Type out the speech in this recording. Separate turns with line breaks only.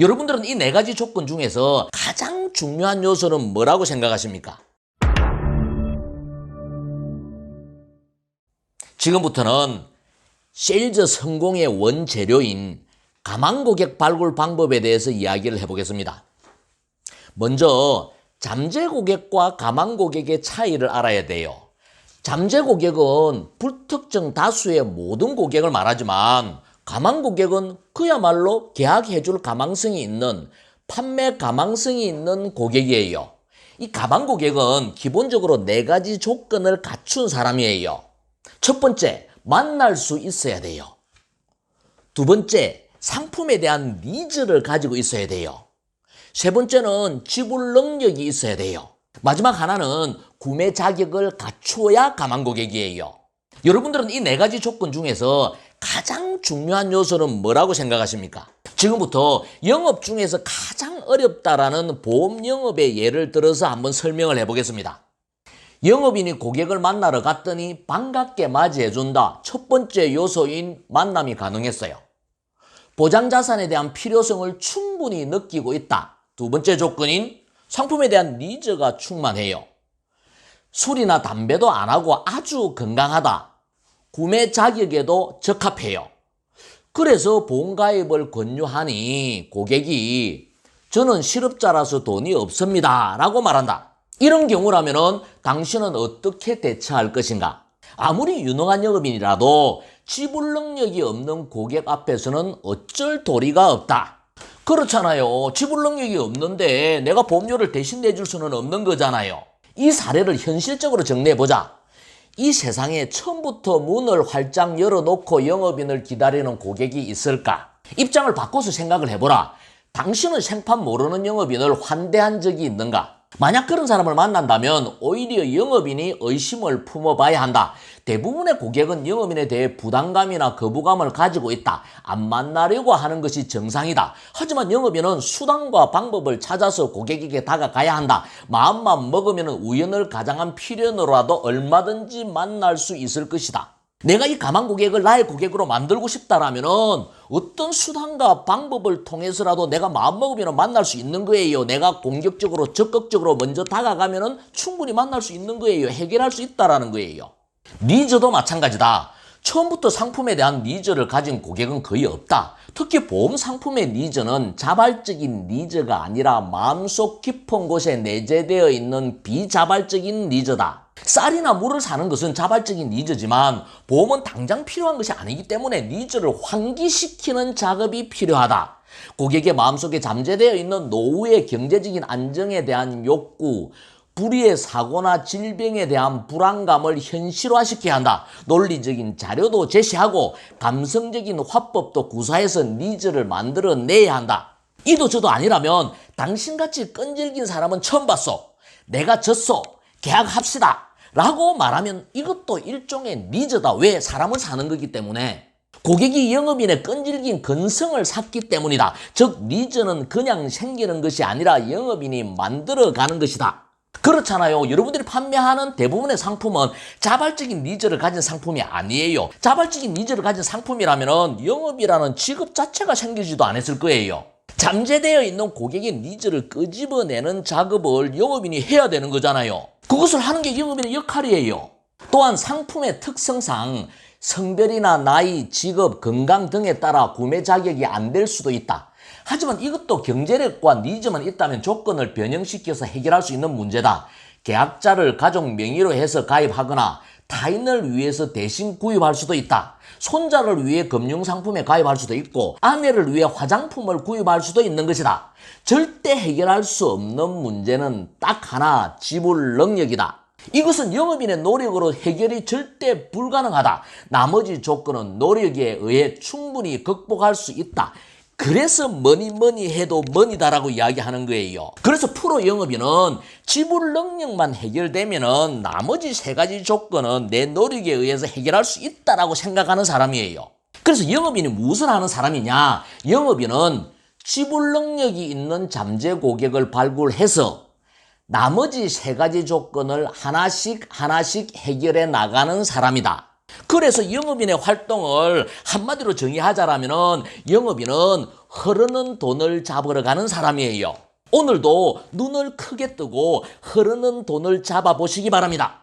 여러분들은 이 네 가지 조건 중에서 가장 중요한 요소는 뭐라고 생각하십니까? 지금부터는 세일즈 성공의 원재료인 가망 고객 발굴 방법에 대해서 이야기를 해보겠습니다. 먼저 잠재 고객과 가망 고객의 차이를 알아야 돼요. 잠재 고객은 불특정 다수의 모든 고객을 말하지만 가망 고객은 그야말로 계약해 줄 가망성이 있는 판매 가망성이 있는 고객이에요. 이 가망 고객은 기본적으로 네 가지 조건을 갖춘 사람이에요. 첫 번째, 만날 수 있어야 돼요. 두 번째, 상품에 대한 니즈를 가지고 있어야 돼요. 세 번째는 지불 능력이 있어야 돼요. 마지막 하나는 구매 자격을 갖춰야 가망 고객이에요. 여러분들은 이 네 가지 조건 중에서 가장 중요한 요소는 뭐라고 생각하십니까? 지금부터 영업 중에서 가장 어렵다라는 보험 영업의 예를 들어서 한번 설명을 해보겠습니다. 영업인이 고객을 만나러 갔더니 반갑게 맞이해준다. 첫 번째 요소인 만남이 가능했어요. 보장 자산에 대한 필요성을 충분히 느끼고 있다. 두 번째 조건인 상품에 대한 니즈가 충만해요. 술이나 담배도 안 하고 아주 건강하다. 구매 자격에도 적합해요. 그래서 보험가입을 권유하니 고객이 저는 실업자라서 돈이 없습니다. 라고 말한다. 이런 경우라면 당신은 어떻게 대처할 것인가? 아무리 유능한 영업인이라도 지불 능력이 없는 고객 앞에서는 어쩔 도리가 없다. 그렇잖아요. 지불 능력이 없는데 내가 보험료를 대신 내줄 수는 없는 거잖아요. 이 사례를 현실적으로 정리해 보자. 이 세상에 처음부터 문을 활짝 열어놓고 영업인을 기다리는 고객이 있을까? 입장을 바꿔서 생각을 해보라. 당신은 생판 모르는 영업인을 환대한 적이 있는가? 만약 그런 사람을 만난다면 오히려 영업인이 의심을 품어봐야 한다. 대부분의 고객은 영업인에 대해 부담감이나 거부감을 가지고 있다. 안 만나려고 하는 것이 정상이다. 하지만 영업인은 수단과 방법을 찾아서 고객에게 다가가야 한다. 마음만 먹으면 우연을 가장한 필연으로라도 얼마든지 만날 수 있을 것이다. 내가 이 가망 고객을 나의 고객으로 만들고 싶다라면은 어떤 수단과 방법을 통해서라도 내가 마음먹으면 만날 수 있는 거예요. 내가 공격적으로 적극적으로 먼저 다가가면은 충분히 만날 수 있는 거예요. 해결할 수 있다라는 거예요. 니즈도 마찬가지다. 처음부터 상품에 대한 니즈를 가진 고객은 거의 없다. 특히 보험 상품의 니즈는 자발적인 니즈가 아니라 마음속 깊은 곳에 내재되어 있는 비자발적인 니즈다. 쌀이나 물을 사는 것은 자발적인 니즈지만 보험은 당장 필요한 것이 아니기 때문에 니즈를 환기시키는 작업이 필요하다. 고객의 마음속에 잠재되어 있는 노후의 경제적인 안정에 대한 욕구, 불의의 사고나 질병에 대한 불안감을 현실화시켜야 한다. 논리적인 자료도 제시하고 감성적인 화법도 구사해서 니즈를 만들어내야 한다. 이도 저도 아니라면 당신같이 끈질긴 사람은 처음 봤어. 내가 졌어. 계약합시다. 라고 말하면 이것도 일종의 니즈다. 왜? 사람을 사는 거기 때문에. 고객이 영업인의 끈질긴 근성을 샀기 때문이다. 즉, 니즈는 그냥 생기는 것이 아니라 영업인이 만들어가는 것이다. 그렇잖아요. 여러분들이 판매하는 대부분의 상품은 자발적인 니즈를 가진 상품이 아니에요. 자발적인 니즈를 가진 상품이라면 영업이라는 직업 자체가 생기지도 않았을 거예요. 잠재되어 있는 고객의 니즈를 끄집어내는 작업을 영업인이 해야 되는 거잖아요. 그것을 하는 게 영업인의 역할이에요. 또한 상품의 특성상 성별이나 나이, 직업, 건강 등에 따라 구매 자격이 안 될 수도 있다. 하지만 이것도 경제력과 니즈만 있다면 조건을 변형시켜서 해결할 수 있는 문제다. 계약자를 가족 명의로 해서 가입하거나 타인을 위해서 대신 구입할 수도 있다. 손자를 위해 금융상품에 가입할 수도 있고 아내를 위해 화장품을 구입할 수도 있는 것이다. 절대 해결할 수 없는 문제는 딱 하나 지불 능력이다. 이것은 영업인의 노력으로 해결이 절대 불가능하다. 나머지 조건은 노력에 의해 충분히 극복할 수 있다. 그래서 뭐니 뭐니 해도 뭐니다라고 이야기하는 거예요. 그래서 프로 영업인은 지불 능력만 해결되면은 나머지 세 가지 조건은 내 노력에 의해서 해결할 수 있다라고 생각하는 사람이에요. 그래서 영업인이 무엇을 하는 사람이냐? 영업인은 지불 능력이 있는 잠재 고객을 발굴해서 나머지 세 가지 조건을 하나씩 하나씩 해결해 나가는 사람이다. 그래서 영업인의 활동을 한마디로 정의하자라면 영업인은 흐르는 돈을 잡으러 가는 사람이에요. 오늘도 눈을 크게 뜨고 흐르는 돈을 잡아보시기 바랍니다.